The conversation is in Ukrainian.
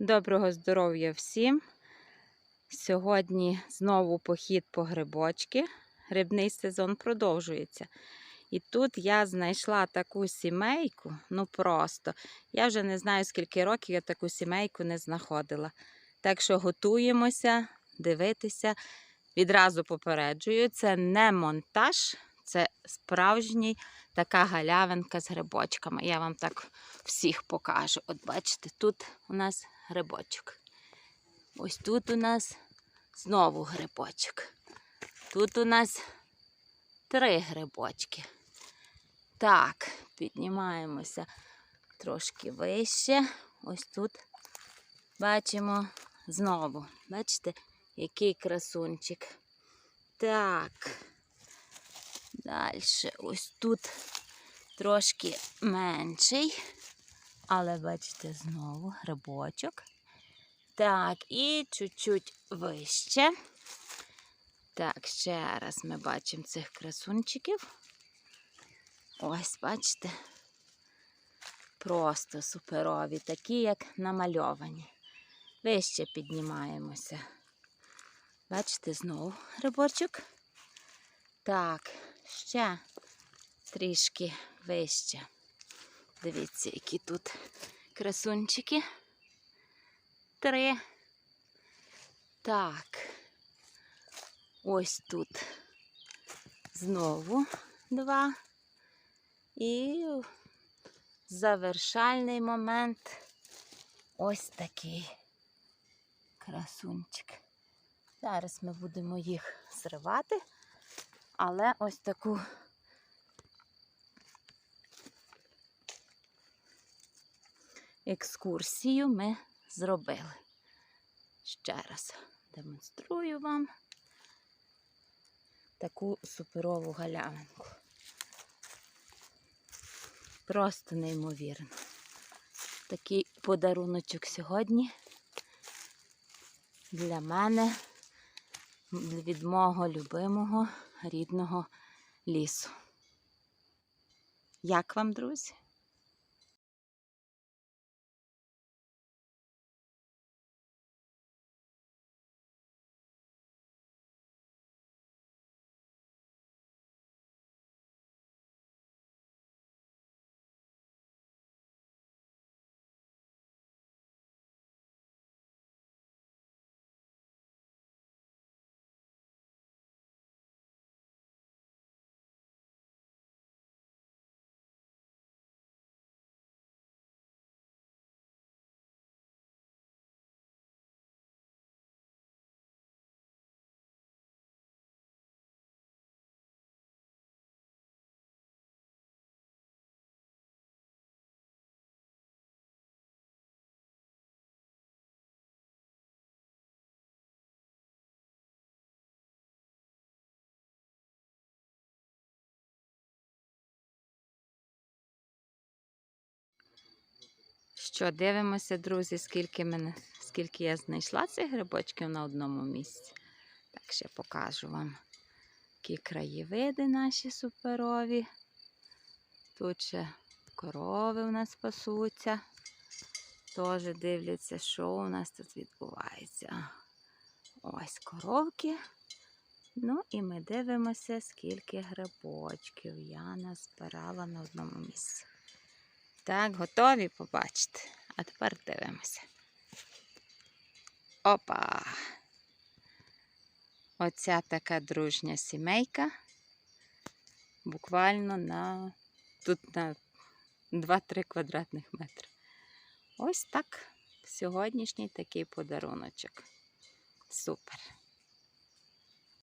Доброго здоров'я всім! Сьогодні знову похід по грибочки. Грибний сезон продовжується. І тут я знайшла таку сімейку, ну просто. Я вже не знаю, скільки років я таку сімейку не знаходила. Так що готуємося дивитися. Відразу попереджую, це не монтаж, це справжній така галявинка з грибочками. Я вам так всіх покажу. От бачите, тут у нас грибочок. Ось тут у нас знову грибочок. Тут у нас три грибочки. Так, піднімаємося трошки вище. Ось тут бачимо знову. Бачите, який красунчик. Так. Далі ось тут трошки менший. Але бачите, знову грибочок. Так, і чуть-чуть вище. Так, ще раз ми бачимо цих красунчиків. Ось, бачите, просто суперові, такі, як намальовані. Вище піднімаємося. Бачите, знову грибочок. Так, ще трішки вище. Дивіться, які тут красунчики. Три. Так. Ось тут знову два. І завершальний момент ось такий красунчик. Зараз ми будемо їх зривати, але ось таку екскурсію ми зробили. Ще раз демонструю вам таку суперову галявинку. Просто неймовірно. Такий подаруночок сьогодні для мене від мого любимого рідного лісу. Як вам, друзі? Що, дивимося, друзі, скільки, мене, скільки я знайшла цих грибочків на одному місці. Так, ще покажу вам, які краєвиди наші суперові. Тут ще корови у нас пасуться. Теж дивляться, що у нас тут відбувається. Ось коровки. Ну і ми дивимося, скільки грибочків я назбирала на одному місці. Так, готові побачити. А тепер дивимося. Опа! Оця така дружня сімейка. Буквально на тут на 2-3 квадратних метри. Ось так. Сьогоднішній такий подаруночок. Супер.